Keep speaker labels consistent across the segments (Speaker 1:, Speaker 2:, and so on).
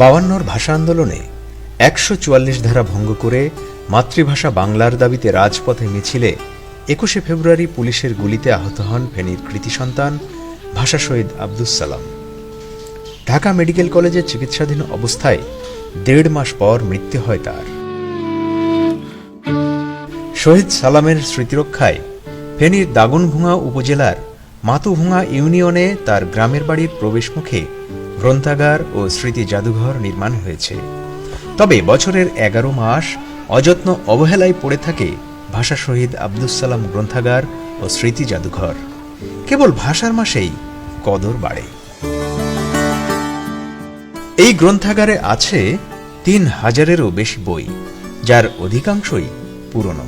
Speaker 1: বায়ান্নর ভাষা আন্দোলনে একশো চুয়াল্লিশ ধারা ভঙ্গ করে মাতৃভাষা বাংলার দাবিতে রাজপথে মিছিলে একুশে ফেব্রুয়ারি পুলিশের গুলিতে আহত হন ফেনীর কৃতি সন্তান ভাষা শহীদ আব্দুস সালাম। ঢাকা মেডিকেল কলেজে চিকিৎসাধীন অবস্থায় দেড় মাস পর মৃত্যু হয় তার। শহীদ সালামের স্মৃতিরক্ষায় ফেনীর দাগনভুঙা উপজেলার মাতুভুঙা ইউনিয়নে তার গ্রামের বাড়ির প্রবেশমুখে গ্রন্থাগার ও স্মৃতি জাদুঘর নির্মাণ হয়েছে। তবে বছরের এগারো মাস অযত্ন অবহেলায় পড়ে থাকে ভাষা শহীদ আব্দুস সালাম গ্রন্থাগার ও স্মৃতি জাদুঘর। কেবল ভাষার মাসেই কদর বাড়ে। এই গ্রন্থাগারে আছে তিন হাজারেরও বেশি বই, যার অধিকাংশই পুরনো।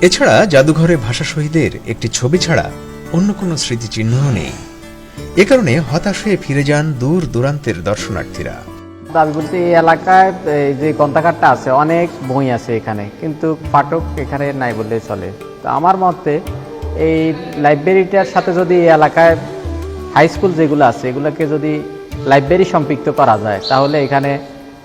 Speaker 1: এছাড়া জাদুঘরে ভাষা শহীদের একটি ছবি ছাড়া অন্য কোনো স্মৃতিচিহ্ন নেই। এ কারণে হতাশ হয়ে ফিরে যান দূর দূরান্তের দর্শনার্থীরা।
Speaker 2: দাবি বলতে এই এলাকায় যে গ্রন্থাগারটা আছে অনেক বই আছে এখানে কিন্তু পাঠক এখানে নাই বললে চলে। তো আমার মতে এই লাইব্রেরিটার সাথে যদি এই এলাকায় হাই স্কুল যেগুলো আছে এগুলোকে যদি লাইব্রেরি সম্পৃক্ত করা যায় তাহলে এখানে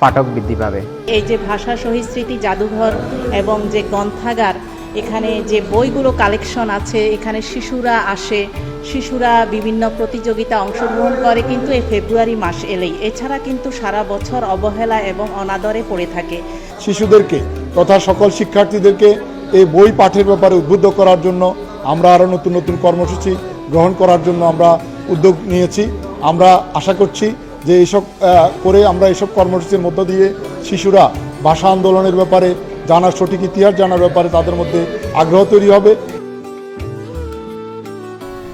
Speaker 2: পাঠক বৃদ্ধি পাবে।
Speaker 3: এই যে ভাষা শহীদ স্মৃতি জাদুঘর এবং যে গ্রন্থাগার এখানে যে বইগুলো কালেকশন আছে, এখানে শিশুরা আসে, শিশুরা বিভিন্ন প্রতিযোগিতা অংশগ্রহণ করে কিন্তু এই ফেব্রুয়ারি মাস এলেই। এছাড়া কিন্তু সারা বছর অবহেলা এবং অনাদরে পড়ে থাকে।
Speaker 4: শিশুদেরকে তথা সকল শিক্ষার্থীদেরকে এই বই পাঠের ব্যাপারে উদ্বুদ্ধ করার জন্য আমরা আরও নতুন নতুন কর্মসূচি গ্রহণ করার জন্য আমরা উদ্যোগ নিয়েছি। আমরা আশা করছি যে এইসব করে আমরা এইসব কর্মসূচির মধ্য দিয়ে শিশুরা ভাষা আন্দোলনের ব্যাপারে জানার সঠিক ইতিহাস জানার ব্যাপারে তাদের মধ্যে আগ্রহ তৈরি হবে।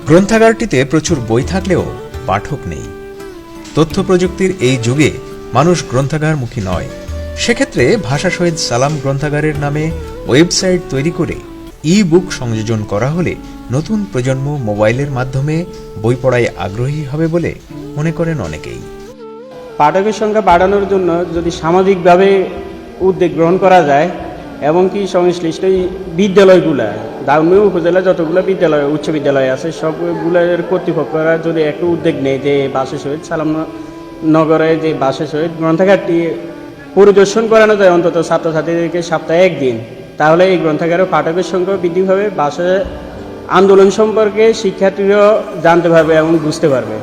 Speaker 1: গ্রন্থাগারটিতে প্রচুর বই থাকলেও পাঠক নেই। তথ্য প্রযুক্তির এই যুগে মানুষ গ্রন্থাগারমুখী নয়। সেক্ষেত্রে ভাষা শহীদ সালাম গ্রন্থাগারের নামে ওয়েবসাইট তৈরি করে ই বুক সংযোজন করা হলে নতুন প্রজন্ম মোবাইলের মাধ্যমে বই পড়ায় আগ্রহী হবে বলে মনে করেন অনেকেই।
Speaker 5: পাঠকের সংখ্যা বাড়ানোর জন্য যদি সামাজিকভাবে উদ্যোগ গ্রহণ করা যায় এবং কি সংশ্লিষ্ট বিদ্যালয়গুলা দাউনি উপজেলা যতগুলো বিদ্যালয়, উচ্চ বিদ্যালয় আছে, সবগুলোর কর্তৃপক্ষরা যদি একটু উদ্যোগ নেয় যে বাসে শহীদ সালাম নগরে যে বাসে শহীদ গ্রন্থাগারটি পরিদর্শন করানো যায় অন্তত ছাত্রছাত্রীদেরকে সপ্তাহে একদিন, তাহলে এই গ্রন্থাগারে পাঠকের সংখ্যা বৃদ্ধি পাবে, বাসে আন্দোলন সম্পর্কে শিক্ষার্থীরাও জানতে পারবে এবং বুঝতে পারবে।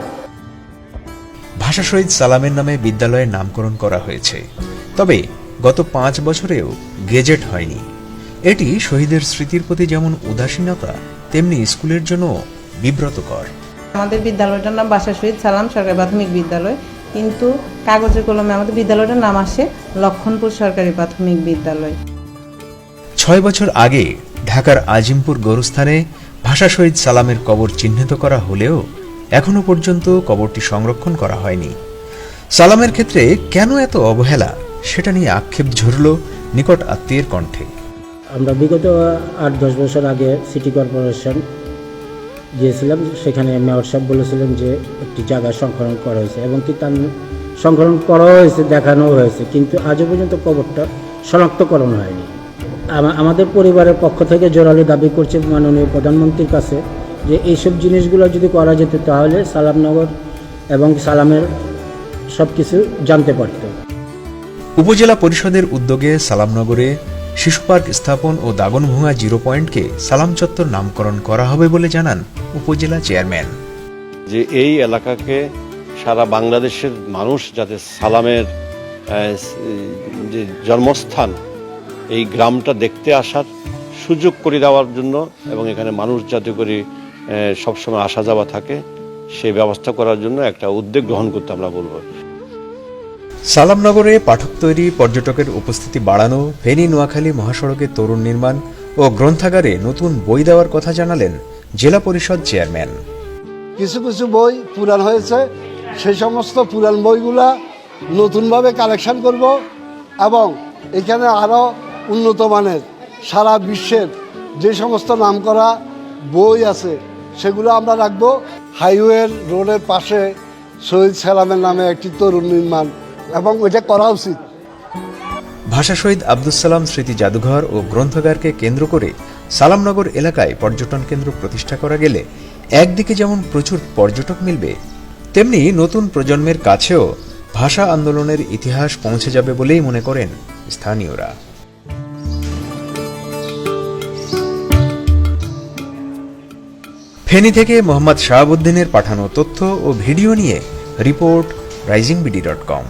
Speaker 1: ভাষা শহীদ সালামের নামে বিদ্যালয়ের নামকরণ করা হয়েছে। তবে গত পাঁচ বছরেও গেজেট হয়নি। এটি শহীদের স্মৃতির প্রতি যেমন উদাসীনতা তেমনি স্কুলের জন্য বিব্রতকর।
Speaker 6: আমাদের বিদ্যালয়টার নাম বাসা শহীদ সালাম সরকারি প্রাথমিক বিদ্যালয় কিন্তু কাগজে কলমে আমাদের বিদ্যালয়টার নাম আসে লক্ষণপুর সরকারি প্রাথমিক বিদ্যালয়।
Speaker 1: ছয় বছর আগে ঢাকার আজিমপুর গরুস্থানে ভাষা শহীদ সালামের কবর চিহ্নিত করা হলেও এখনও পর্যন্ত কবরটি সংরক্ষণ করা হয়নি। সালামের ক্ষেত্রে কেন এত অবহেলা? সেটা নিয়ে আক্ষেপ ঝরল নিকট আত্মীয়ের কণ্ঠে।
Speaker 7: আমরা বিগত আট, দশ বছর আগে সিটি কর্পোরেশন গিয়েছিলাম, সেখানে মেয়র সাহেব বলেছিলেন যে একটি জায়গা সংকলন করা হয়েছে এবং কি তার সংকলন করাও হয়েছে, দেখানো হয়েছে, কিন্তু আজও পর্যন্ত কবরটা শনাক্তকরণ হয়নি। আমাদের পরিবারের পক্ষ থেকে জোরালো দাবি করছে মাননীয় প্রধানমন্ত্রীর কাছে যে এইসব জিনিসগুলো যদি করা যেত তাহলে সালামনগর এবং সালামের সব কিছু জানতে পারতো।
Speaker 1: উপজেলা পরিষদের উদ্যোগে সালামনগরে শিশু পার্ক স্থাপন ও দাগনভুঙা জিরো পয়েন্টকে সালাম চত্বর নামকরণ করা হবে বলে জানান উপজেলা চেয়ারম্যান।
Speaker 8: যে এই এলাকাকে সারা বাংলাদেশের মানুষ যাতে সালামের যে জন্মস্থান, এই গ্রামটা দেখতে আসার সুযোগ করে দেওয়ার জন্য এবং এখানে মানুষ যাতে করে সবসময় আসা যাওয়া থাকে সেই ব্যবস্থা করার জন্য একটা উদ্যোগ গ্রহণ করতে আমরা বলব।
Speaker 1: সালামনগরে পাঠক তৈরি পর্যটকের উপস্থিতি বাড়ানো, ফেনী, নোয়াখালী মহাসড়কে তরুণ নির্মাণ ও গ্রন্থাগারে নতুন বই দেওয়ার কথা জানালেন জেলা পরিষদ চেয়ারম্যান।
Speaker 9: কিছু কিছু বই পুরান হয়েছে, সেই সমস্ত পুরান বইগুলা নতুনভাবে কালেকশন করব এবং এখানে আরও উন্নত মানের সারা বিশ্বের যে সমস্ত নামকরা বই আছে, সেগুলো আমরা রাখব। হাইওয়ের রোডের পাশে শহীদ সালামের নামে একটি তরুণ নির্মাণ এবং ওইটা করা উচিত।
Speaker 1: ভাষা শহীদ আব্দুল সালাম স্মৃতি জাদুঘর ও গ্রন্থাগারকে কেন্দ্র করে সালামনগর এলাকায় পর্যটন কেন্দ্র প্রতিষ্ঠা করা গেলে একদিকে যেমন প্রচুর পর্যটক মিলবে, তেমনি নতুন প্রজন্মের কাছেও ভাষা আন্দোলনের ইতিহাস পৌঁছে যাবে বলেই মনে করেন স্থানীয়রা। ফেনী থেকে মোহাম্মদ শাহাবুদ্দিনের পাঠানো তথ্য ও ভিডিও নিয়ে report Rising BD dot com.